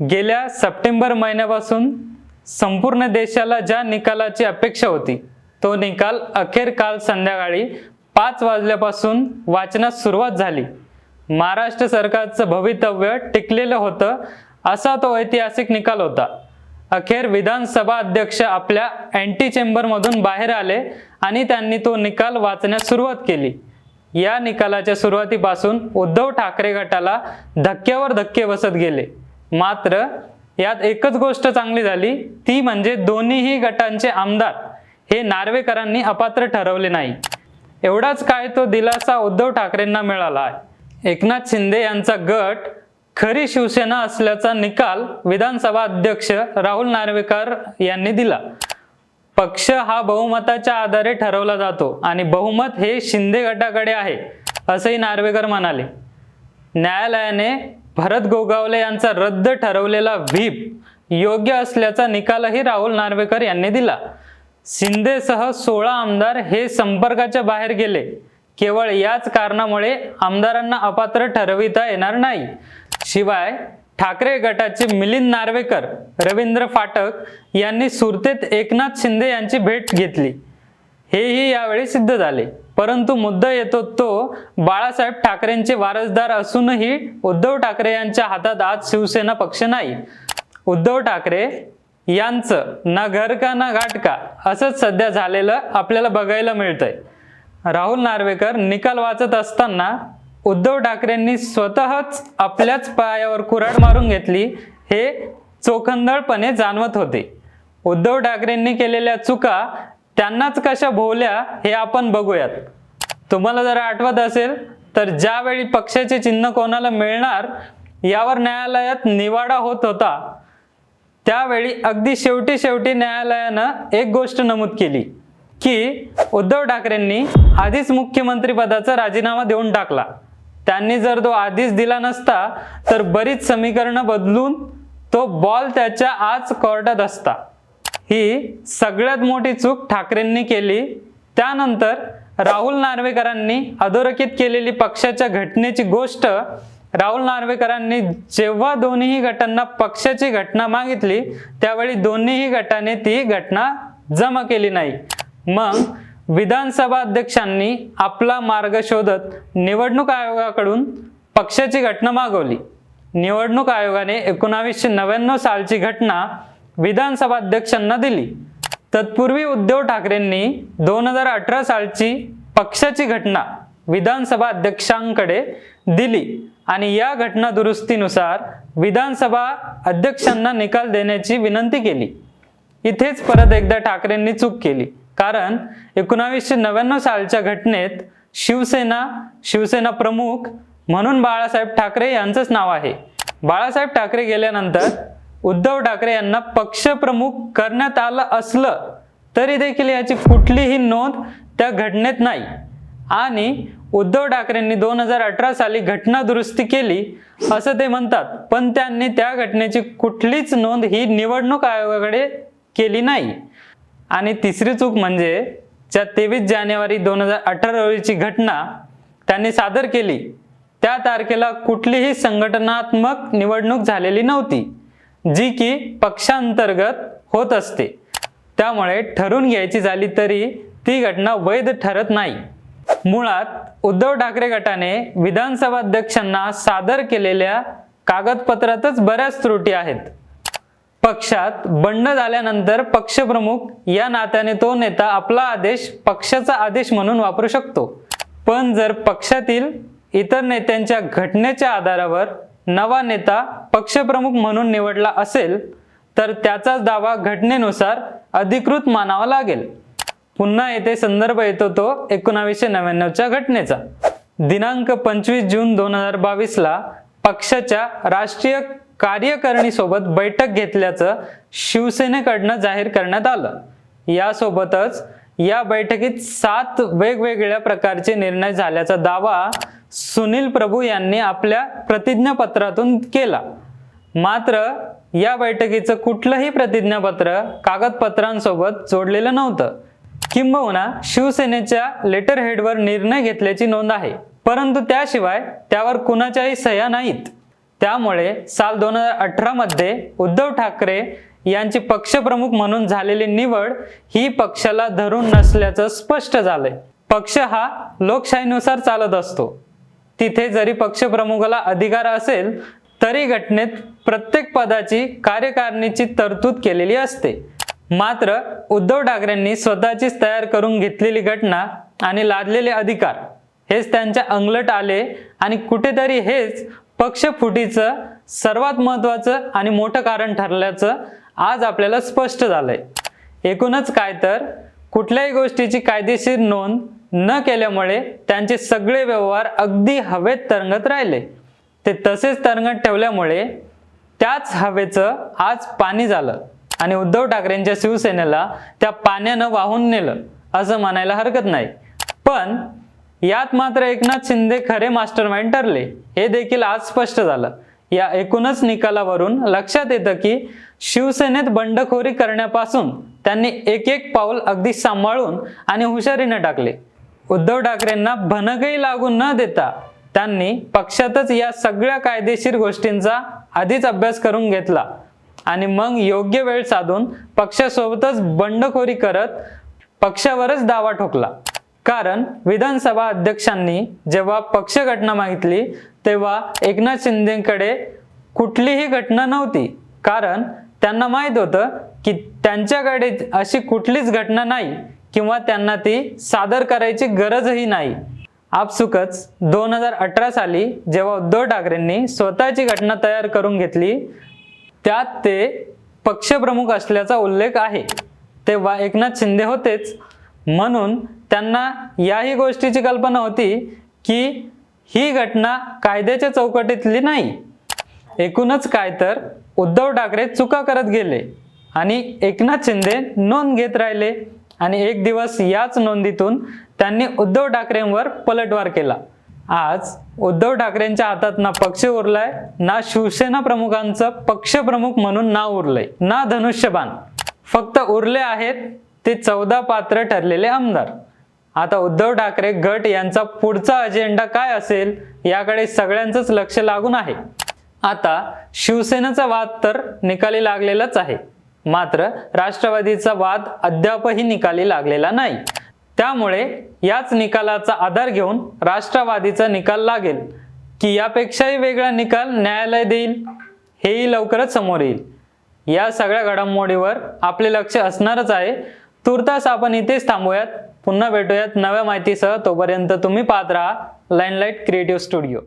गेल्या सप्टेंबर महिन्यापासून संपूर्ण देशाला ज्या निकालाची अपेक्षा होती तो निकाल अखेर काल संध्याकाळी पाच वाजल्यापासून वाचनास सुरुवात झाली. महाराष्ट्र सरकारचं भवितव्य टिकलेलं होतं असा तो ऐतिहासिक निकाल होता. अखेर विधानसभा अध्यक्ष आपल्या अँटी चेंबरमधून बाहेर आले आणि त्यांनी तो निकाल वाचण्यास सुरुवात केली. या निकालाच्या सुरुवातीपासून उद्धव ठाकरे गटाला धक्क्यावर धक्के बसत गेले. मात्र यात एकच गोष्ट चांगली झाली. ती म्हणजे दोन्हीही गटांचे आमदार हे नार्वेकरांनी अपात्र ठरवले नाही. एवढाच काय तो दिलासा उद्धव ठाकरेंना मिळाला आहे. एकनाथ शिंदे यांचा गट खरी शिवसेना असल्याचा निकाल विधानसभा अध्यक्ष राहुल नार्वेकर यांनी दिला. पक्ष हा बहुमताच्या आधारे ठरवला जातो आणि बहुमत हे शिंदे गटाकडे आहे असंही नार्वेकर म्हणाले. न्यायालयाने भरत गोगावले यांचा रद्द ठरवलेला व्हीप योग्य असल्याचा निकालही राहुल नार्वेकर यांनी दिला. शिंदेसह सोळा आमदार हे संपर्काच्या बाहेर गेले. केवळ याच कारणामुळे आमदारांना अपात्र ठरविता येणार नाही. शिवाय ठाकरे गटाचे मिलिंद नार्वेकर रवींद्र फाटक यांनी सुरतेत एकनाथ शिंदे यांची भेट घेतली. हेही यावेळी सिद्ध झाले. परंतु मुद्दा येतो तो बाळासाहेब ठाकरेंचे वारसदार असूनही उद्धव ठाकरे यांच्या हातात आज शिवसेना पक्ष नाही. उद्धव ठाकरे यांचं ना घर का ना घाट का असंच सध्या झालेलं आपल्याला बघायला मिळतंय. राहुल नार्वेकर निकाल वाचत असताना उद्धव ठाकरेंनी स्वतःच आपल्याच पायावर कुऱ्हाड मारून घेतली हे चोखंदळपणे जाणवत होते. उद्धव ठाकरेंनी केलेल्या चुका त्यांनाच कशा भोवल्या हे आपण बघूयात. तुम्हाला जर आठवत असेल तर ज्यावेळी पक्षाचे चिन्ह कोणाला मिळणार यावर न्यायालयात निवाडा होत होता. त्यावेळी अगदी शेवटी शेवटी न्यायालयानं एक गोष्ट नमूद केली की उद्धव ठाकरेंनी आधीच मुख्यमंत्री पदाचा राजीनामा देऊन टाकला. त्यांनी जर तो आधीच दिला नसता तर बरीच समीकरणं बदलून तो बॉल त्याच्या आज कोर्टात असता. ही सगळ्यात मोठी चूक ठाकरेंनी केली. त्यानंतर राहुल नार्वेकरांनी अधोरेखित केलेली पक्षाच्या घटनेची गोष्ट राहुल नार्वेकरांनी जेव्हा दोन्ही गटांना पक्षाची घटना मागितली त्यावेळी दोन्हीही गटाने ती घटना जमा केली नाही. मग विधानसभा अध्यक्षांनी आपला मार्ग शोधत निवडणूक आयोगाकडून पक्षाची घटना मागवली. निवडणूक आयोगाने एकोणावीसशे नव्याण्णव सालची घटना विधानसभा अध्यक्षांना दिली. तत्पूर्वी उद्धव ठाकरेंनी दोन हजार अठरा सालची पक्षाची घटना विधानसभा अध्यक्षांकडे दिली आणि या घटना दुरुस्तीनुसार विधानसभा अध्यक्षांना निकाल देण्याची विनंती केली. इथेच परत एकदा ठाकरेंनी चूक केली. कारण एकोणावीसशे नव्याण्णव सालच्या घटनेत शिवसेना शिवसेना प्रमुख म्हणून बाळासाहेब ठाकरे यांचंच नाव आहे. बाळासाहेब ठाकरे गेल्यानंतर उद्धव ठाकरे यांना पक्षप्रमुख करण्यात आलं असलं तरी देखील याची कुठलीही नोंद त्या घटनेत नाही. आणि उद्धव ठाकरेंनी दोन हजार अठरा साली घटना दुरुस्ती केली असं ते म्हणतात. पण त्यांनी त्या घटनेची कुठलीच नोंद ही निवडणूक आयोगाकडे केली नाही. आणि तिसरी चूक म्हणजे ज्या तेवीस जानेवारी दोन हजार अठरा रोजीची घटना त्यांनी सादर केली त्या तारखेला कुठलीही संघटनात्मक निवडणूक झालेली नव्हती. जी की पक्षांतर्गत होत असते. त्यामुळे ठरून घ्यायची झाली तरी ती घटना वैध ठरत नाही. मुळात उद्धव ठाकरे गटाने विधानसभा अध्यक्षांना सादर केलेल्या कागदपत्रातच बऱ्याच त्रुटी आहेत. पक्षात बंड झाल्यानंतर पक्षप्रमुख या नात्याने तो नेता आपला आदेश पक्षाचा आदेश म्हणून वापरू शकतो. पण जर पक्षातील इतर नेत्यांच्या घटनेच्या आधारावर नवा नेता पक्षप्रमुख म्हणून निवडला असेल तर त्याचाच दावा घटनेनुसार अधिकृत मानावा लागेल. पुन्हा येथे संदर्भ येतो तो एकोणावीसशे नव्याण्णवच्या घटनेचा. दिनांक पंचवीस जून दोन हजार बावीसला पक्षाच्या राष्ट्रीय कार्यकारिणीसोबत बैठक घेतल्याचं शिवसेनेकडनं जाहीर करण्यात आलं. यासोबतच या बैठकीत सात वेगवेगळ्या प्रकारचे निर्णय झाल्याचा दावा सुनील प्रभू यांनी आपल्या प्रतिज्ञापत्रातून केला. मात्र या बैठकीचं कुठलंही प्रतिज्ञापत्र कागदपत्रांसोबत जोडलेलं नव्हतं. किंबहुना शिवसेनेच्या लेटर हेडवर निर्णय घेतल्याची नोंद आहे. परंतु त्याशिवाय त्यावर कुणाच्याही सह्या नाहीत. त्यामुळे साल दोन हजार अठरामध्ये उद्धव ठाकरे यांची पक्षप्रमुख म्हणून झालेली निवड ही पक्षाला धरून नसल्याचं स्पष्ट झालंय. पक्ष हा लोकशाहीनुसार चालत असतो. तिथे जरी पक्षप्रमुखाला अधिकार असेल तरी घटनेत प्रत्येक पदाची कार्यकारिणीची तरतूद केलेली असते. मात्र उद्धव ठाकरेंनी स्वतःचीच तयार करून घेतलेली घटना आणि लादलेले अधिकार हेच त्यांच्या अंगलट आले आणि कुठेतरी हेच पक्षफुटीचं सर्वात महत्त्वाचं आणि मोठं कारण ठरल्याचं आज आपल्याला स्पष्ट झालंय. एकूणच काय तर कुठल्याही गोष्टीची कायदेशीर नोंद न केल्यामुळे त्यांचे सगळे व्यवहार अगदी हवेत तरंगत राहिले. ते तसेच तरंगत ठेवल्यामुळे त्याच हवेचं आज पाणी झालं आणि उद्धव ठाकरेंच्या शिवसेनेला त्या पाण्यानं वाहून नेलं असं म्हणायला हरकत नाही. पण यात मात्र एकनाथ शिंदे खरे मास्टर माइंड ठरले. हे देखील आज स्पष्ट झालं. या एकूणच निकालावरून लक्षात येतं की शिवसेनेत बंडखोरी करण्यापासून त्यांनी एक एक पाऊल अगदी सांभाळून आणि हुशारीनं टाकले. उद्धव ठाकरेंना भनकही लागून न देता त्यांनी पक्षातच या सगळ्या कायदेशीर गोष्टींचा आधीच अभ्यास करून घेतला. आणि मग योग्य वेळ साधून पक्षासोबतच बंडखोरी करत पक्षावरच दावा ठोकला. कारण विधानसभा अध्यक्षांनी जेव्हा पक्ष घटना मागितली तेव्हा एकनाथ शिंदेकडे कुठलीही घटना नव्हती. कारण त्यांना माहीत होतं की त्यांच्याकडे अशी कुठलीच घटना नाही. किंवा त्यांना ती सादर करायची गरजही नाही. आपसुकच दोन हजार अठरा साली जेव्हा उद्धव ठाकरेंनी स्वतःची घटना तयार करून घेतली त्यात ते पक्षप्रमुख असल्याचा उल्लेख आहे. तेव्हा एकनाथ शिंदे होतेच. म्हणून त्यांना याही गोष्टीची कल्पना होती की ही घटना कायद्याच्या चौकटीतली नाही. एकूणच काय तर उद्धव ठाकरे चुका करत गेले आणि एकनाथ शिंदे नोंद घेत राहिले. आणि एक दिवस याच नोंदीतून त्यांनी उद्धव ठाकरेंवर पलटवार केला. आज उद्धव ठाकरेंच्या हातात ना पक्ष उरलाय ना शिवसेना प्रमुखांचं पक्षप्रमुख म्हणून नाव उरलंय ना धनुष्यबाण. फक्त उरले आहेत ते चौदा पात्र ठरलेले आमदार. आता उद्धव ठाकरे गट यांचा पुढचा अजेंडा काय असेल याकडे सगळ्यांचंच लक्ष लागून आहे. आता शिवसेनेचा वाद तर निकाली लागलेलाच आहे. मात्र राष्ट्रवादीचा वाद अद्यापही निकाली लागलेला नाही. त्यामुळे याच निकालाचा आधार घेऊन राष्ट्रवादीचा निकाल लागेल की यापेक्षाही वेगळा निकाल न्यायालय देईल हेही लवकरच समोर येईल. या सगळ्या घडामोडीवर आपले लक्ष असणारच आहे. तुर्तास आपण इथेच थांबूयात. पुन्हा भेटूयात नव्या माहितीसह. तोपर्यंत तुम्ही पाहत राहा लाईनलाईट क्रिएटिव्ह स्टुडिओ.